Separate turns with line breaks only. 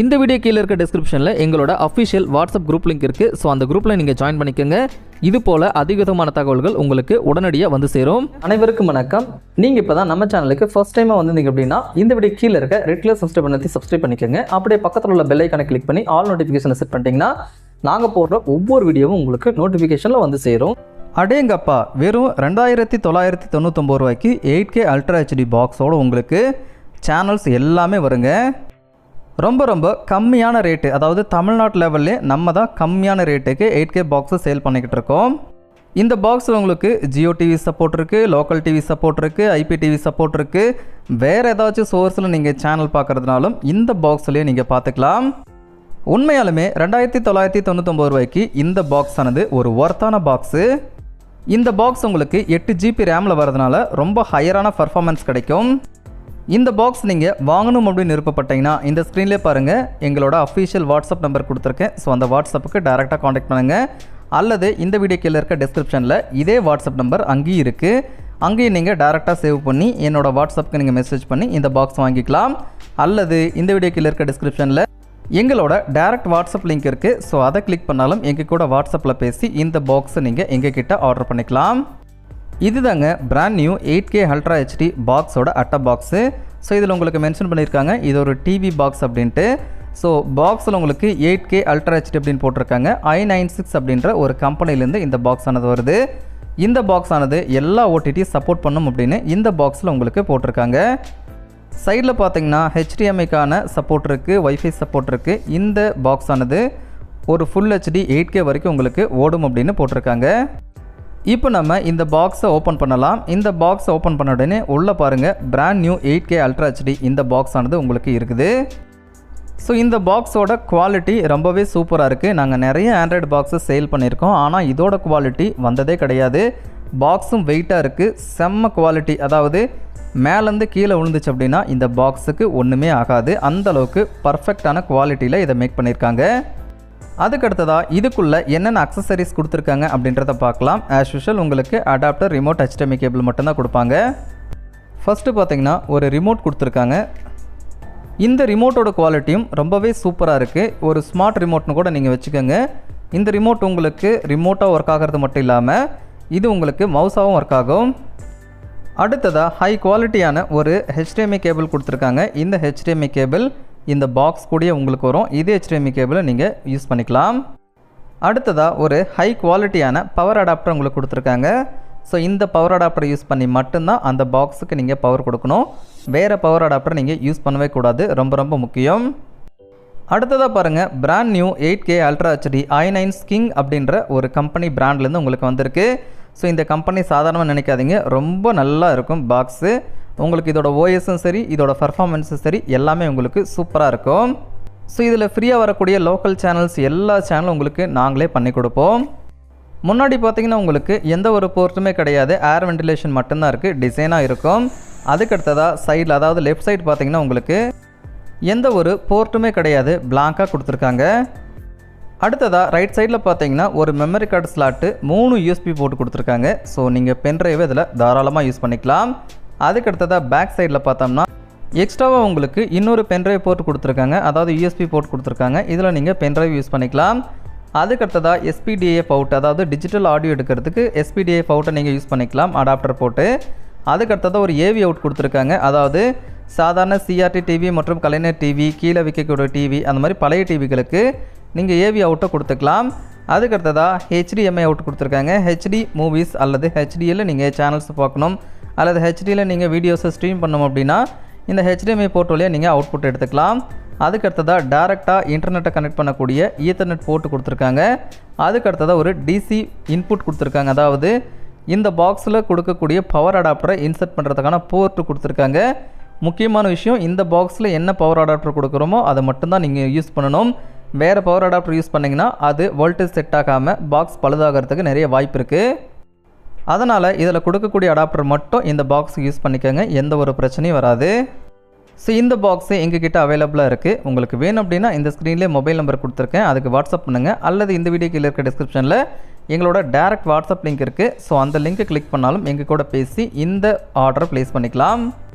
இந்த வீடியோ கீழே இருக்க டிஸ்கிரிப்ஷனில் எங்களோட அஃபிஷியல் வாட்ஸ்அப் குரூப் லிங்க் இருக்குது ஸோ அந்த குரூப்பில் நீங்கள் ஜாயின் பண்ணிக்கோங்க. இது போல் அதிகமான தகவல்கள் உங்களுக்கு உடனடியாக வந்து சேரும்.
அனைவருக்கும் வணக்கம். நீங்கள் இப்போ தான் நம்ம சேனலுக்கு ஃபர்ஸ்ட் டைமாக வந்திருந்தீங்க அப்படின்னா இந்த வீடியோ கீழே இருக்க ரெட் கலர் சப்ஸ்கிரைப் பண்ணி சப்ஸ்கிரைப் பண்ணிக்கோங்க. அப்படியே பக்கத்தில் உள்ள பெல் ஐக்கானை கிளிக் பண்ணி ஆல் நோட்டிஃபிகேஷனை செட் பண்ணிட்டீங்கன்னா நாங்கள் போடுற ஒவ்வொரு வீடியோவும் உங்களுக்கு நோட்டிஃபிகேஷனில் வந்து சேரும்.
அடேங்கப்பா வெறும் ரெண்டாயிரத்தி தொள்ளாயிரத்தி தொண்ணூத்தொம்பது ரூபாய்க்கு எயிட் கே அல்ட்ரா ஹெச்டி பாக்ஸோட உங்களுக்கு சேனல்ஸ் எல்லாமே வருங்க. ரொம்ப ரொம்ப கம்மியான ரேட்டு அதாவது தமிழ்நாட்டு லெவல்லே நம்ம தான் கம்மியான ரேட்டுக்கு எயிட் கே பாக்ஸை சேல் பண்ணிக்கிட்டு இருக்கோம். இந்த பாக்ஸில் உங்களுக்கு ஜியோ டிவி சப்போர்ட் இருக்குது லோக்கல் டிவி சப்போர்ட் இருக்குது ஐபி டிவி சப்போர்ட் இருக்குது வேறு ஏதாச்சும் சோர்ஸில் நீங்கள் சேனல் பார்க்குறதுனாலும் இந்த பாக்ஸ்லேயே நீங்கள் பார்த்துக்கலாம் உண்மையாலுமே ரெண்டாயிரத்தி தொள்ளாயிரத்தி தொண்ணூத்தொம்பது ரூபாய்க்கு இந்த பாக்ஸ் ஆனது ஒரு ஒர்த்தான பாக்ஸு இந்த பாக்ஸ் உங்களுக்கு எட்டு ஜிபி ரேமில் வரதுனால ரொம்ப ஹையரான பர்ஃபார்மன்ஸ் கிடைக்கும். இந்த பாக்ஸ் நீங்கள் வாங்கணும் அப்படின்னு விருப்பப்பட்டீங்கன்னா இந்த ஸ்க்ரீன்லேயே பாருங்கள் எங்களோட அஃபிஷியல் வாட்ஸ்அப் நம்பர் கொடுத்துருக்கேன். ஸோ அந்த வாட்ஸ்அப்புக்கு டேரெக்டாக காண்டாக்ட் பண்ணுங்கள் அல்லது இந்த வீடியோ கீழே இருக்க டிஸ்கிரிப்ஷனில் இதே வாட்ஸ்அப் நம்பர் அங்கேயும் இருக்குது அங்கேயும் நீங்கள் டேரெக்டாக சேவ் பண்ணி என்னோடய வாட்ஸ்அப்புக்கு நீங்கள் மெசேஜ் பண்ணி இந்த பாக்ஸ் வாங்கிக்கலாம். அல்லது இந்த வீடியோ கீழே இருக்க டிஸ்கிரிப்ஷனில் எங்களோட டேரக்ட் வாட்ஸ்அப் லிங்க் இருக்குது ஸோ அதை கிளிக் பண்ணாலும் எங்கள் கூட வாட்ஸ்அப்பில் பேசி இந்த பாக்ஸை நீங்கள் எங்கள் கிட்ட ஆர்டர் பண்ணிக்கலாம். இதுதாங்க brand new eight K ultra HD பாக்ஸோட அட்டை பாக்ஸு ஸோ இதில் உங்களுக்கு மென்ஷன் பண்ணியிருக்காங்க. இது ஒரு டிவி பாக்ஸ் அப்படின்ட்டு. ஸோ பாக்ஸில் உங்களுக்கு எயிட் கே அல்ட்ரா ஹெச்டி அப்படின்னு போட்டிருக்காங்க. ஐ நைன் சிக்ஸ் அப்படின்ற ஒரு கம்பெனிலேருந்து இந்த பாக்ஸ் ஆனது வருது. இந்த பாக்ஸ் ஆனது எல்லா ஓடிடி சப்போர்ட் பண்ணும் அப்படின்னு இந்த பாக்ஸில் உங்களுக்கு போட்டிருக்காங்க. சைடில் பார்த்தீங்கன்னா ஹெச்டிஎம்ஐக்கான சப்போர்ட் இருக்குது ஒய்ஃபை சப்போர்ட் இருக்குது இந்த பாக்ஸ் ஆனது ஒரு ஃபுல் ஹெச்டி எயிட் கே வரைக்கும் உங்களுக்கு ஓடும் அப்படின்னு போட்டிருக்காங்க. இப்போ நம்ம இந்த பாக்ஸை ஓப்பன் பண்ணலாம். இந்த பாக்ஸை ஓப்பன் பண்ண உடனே உள்ளே பாருங்கள் brand new eight K ultra HD இந்த பாக்ஸ் ஆனது உங்களுக்கு இருக்குது. ஸோ இந்த பாக்ஸோட குவாலிட்டி ரொம்பவே சூப்பராக இருக்குது நாங்கள் நிறைய ஆண்ட்ராய்டு பாக்ஸை சேல் பண்ணியிருக்கோம். ஆனால் இதோட குவாலிட்டி வந்ததே கிடையாது. பாக்ஸும் வெயிட்டாக இருக்குது செம்ம குவாலிட்டி அதாவது மேலேருந்து கீழே விழுந்துச்சு அப்படின்னா இந்த பாக்ஸுக்கு ஒன்றுமே ஆகாது. அந்த அளவுக்கு பர்ஃபெக்டான குவாலிட்டியில் இதை மேக் பண்ணியிருக்காங்க. அதுக்கடுத்ததாக இதுக்குள்ளே என்னென்ன அக்சசரிஸ் கொடுத்துருக்காங்க அப்படின்றத பார்க்கலாம். ஆஸ் யூஷுவல் உங்களுக்கு அடாப்டர் ரிமோட் ஹெச்டமி கேபிள் மட்டும்தான் கொடுப்பாங்க. ஃபஸ்ட்டு பார்த்தீங்கன்னா ஒரு ரிமோட் கொடுத்துருக்காங்க. இந்த ரிமோட்டோட குவாலிட்டியும் ரொம்பவே சூப்பராக இருக்குது ஒரு ஸ்மார்ட் ரிமோட்னு கூட நீங்கள் வச்சுக்கோங்க. இந்த ரிமோட் உங்களுக்கு ரிமோட்டாக ஒர்க் ஆகிறது மட்டும் இல்லாமல் இது உங்களுக்கு மவுஸாகவும் ஒர்க் ஆகும். அடுத்ததாக ஹை குவாலிட்டியான ஒரு ஹெச்டிஎம்ஐ கேபிள் கொடுத்துருக்காங்க. இந்த ஹெச்டிஎம்ஐ கேபிள் இந்த பாக்ஸ் கூடயே உங்களுக்கு வரும். இதே ஹெச்டிஎம்இ கேபிளை நீங்கள் யூஸ் பண்ணிக்கலாம். அடுத்ததாக ஒரு ஹை குவாலிட்டியான பவர் அடாப்டர் உங்களுக்கு கொடுத்துருக்காங்க. ஸோ இந்த பவர் அடாப்டர் யூஸ் பண்ணி மட்டும்தான் அந்த பாக்ஸுக்கு நீங்கள் பவர் கொடுக்கணும். வேறு பவர் அடாப்டர் நீங்கள் யூஸ் பண்ணவே கூடாது. ரொம்ப ரொம்ப முக்கியம். அடுத்ததாக பாருங்கள் brand new eight K ultra HD I nine ஸ்கிங் அப்படின்ற ஒரு கம்பெனி பிராண்ட்லேருந்து உங்களுக்கு வந்திருக்கு. ஸோ இந்த கம்பெனி சாதாரணமாக நினைக்காதீங்க. ரொம்ப நல்லா இருக்கும் பாக்ஸு உங்களுக்கு இதோட ஓஎஸும் சரி இதோட பர்ஃபார்மன்ஸும் சரி எல்லாமே உங்களுக்கு சூப்பராக இருக்கும். ஸோ இதில் ஃப்ரீயாக வரக்கூடிய லோக்கல் சேனல்ஸ் எல்லா சேனலும் உங்களுக்கு நாங்களே பண்ணி கொடுப்போம். முன்னாடி பார்த்தீங்கன்னா உங்களுக்கு எந்த ஒரு போர்ட்டுமே கிடையாது. ஏர் வென்டிலேஷன் மட்டும்தான் இருக்குது டிசைனாக இருக்கும். அதுக்கடுத்ததாக சைடில் அதாவது லெஃப்ட் சைடு பார்த்தீங்கன்னா உங்களுக்கு எந்த ஒரு போர்ட்டுமே கிடையாது பிளாங்காக கொடுத்துருக்காங்க. அடுத்ததாக ரைட் சைடில் பார்த்தீங்கன்னா ஒரு மெமரி கார்டு ஸ்லாட்டு மூணு யூஎஸ்பி போட்டு கொடுத்துருக்காங்க. ஸோ நீங்கள் பென்ட்ரைவை இதில் தாராளமாக யூஸ் பண்ணிக்கலாம். அதுக்கடுத்ததாக பேக் சைடில் பார்த்தோம்னா எக்ஸ்ட்ராவாக உங்களுக்கு இன்னொரு பென்ட்ரைவ் போர்ட் கொடுத்துருக்காங்க. அதாவது யூஎஸ்பி போர்ட் கொடுத்துருக்காங்க. இதில் நீங்கள் பென்ட்ரைவ் யூஸ் பண்ணிக்கலாம். அதுக்கடுத்ததாக எஸ்பிடிஏ அவுட் அதாவது டிஜிட்டல் ஆடியோ எடுக்கிறதுக்கு எஸ்பிடிஏ அவுட்டை நீங்கள் யூஸ் பண்ணிக்கலாம். அடாப்டர் போட்டு அதுக்கடுத்ததாக ஒரு ஏவி அவுட் கொடுத்துருக்காங்க. அதாவது சாதாரண சிஆர்டி டிவி மற்றும் கலைஞர் டிவி கீழே விற்கக்கூடிய டிவி அந்த மாதிரி பழைய டிவிகளுக்கு நீங்கள் ஏவி அவுட்டை கொடுத்துக்கலாம். அதுக்கடுத்ததாக ஹெச்டிஎம்ஐ அவுட் கொடுத்துருக்காங்க. ஹெச்டி மூவிஸ் அல்லது ஹெச்டியில் நீங்கள் சேனல்ஸ் பார்க்கணும். அல்லது ஹெச்டியில் நீங்கள் வீடியோஸை ஸ்ட்ரீம் பண்ணணும் அப்படின்னா இந்த ஹெச்டிஎம்ஐ போர்ட் வழியாக நீங்கள் அவுட்புட் எடுத்துக்கலாம். அதுக்கடுத்ததாக டேரெக்டாக இன்டர்நெட்டை கனெக்ட் பண்ணக்கூடிய ஈத்தர்நெட் போர்ட்டு கொடுத்துருக்காங்க. அதுக்கடுத்ததாக ஒரு டிசி இன்புட் கொடுத்துருக்காங்க. அதாவது இந்த பாக்ஸில் கொடுக்கக்கூடிய பவர் அடாப்டரை இன்சர்ட் பண்ணுறதுக்கான போர்ட்டு கொடுத்துருக்காங்க. முக்கியமான விஷயம் இந்த பாக்ஸில் என்ன பவர் அடாப்டர் கொடுக்குறோமோ அதை மட்டும்தான் நீங்கள் யூஸ் பண்ணணும். வேறு பவர் அடாப்டர் யூஸ் பண்ணிங்கன்னா அது வோல்டேஜ் செட் ஆகாமல் பாக்ஸ் பழுதாகிறதுக்கு நிறைய வாய்ப்பு இருக்குது அதனால் இதில் கொடுக்கக்கூடிய அடாப்டர் மட்டும் இந்த பாக்ஸ் யூஸ் பண்ணிக்கோங்க. எந்த ஒரு பிரச்சனையும் வராது. ஸோ இந்த பாக்ஸு எங்ககிட்ட அவைலபிளாக இருக்குது உங்களுக்கு வேணும் அப்படின்னா இந்த ஸ்க்ரீன்லேயே மொபைல் நம்பர் கொடுத்துருக்கேன். அதுக்கு வாட்ஸ்அப் பண்ணுங்கள் அல்லது இந்த வீடியோ கீழே இருக்க டிஸ்கிரிப்ஷனில் எங்களோட டேரக்ட் வாட்ஸ்அப் லிங்க் இருக்குது ஸோ அந்த லிங்க்கை கிளிக் பண்ணாலும் எங்கள் கூட பேசி இந்த ஆர்டரை ப்ளேஸ் பண்ணிக்கலாம்.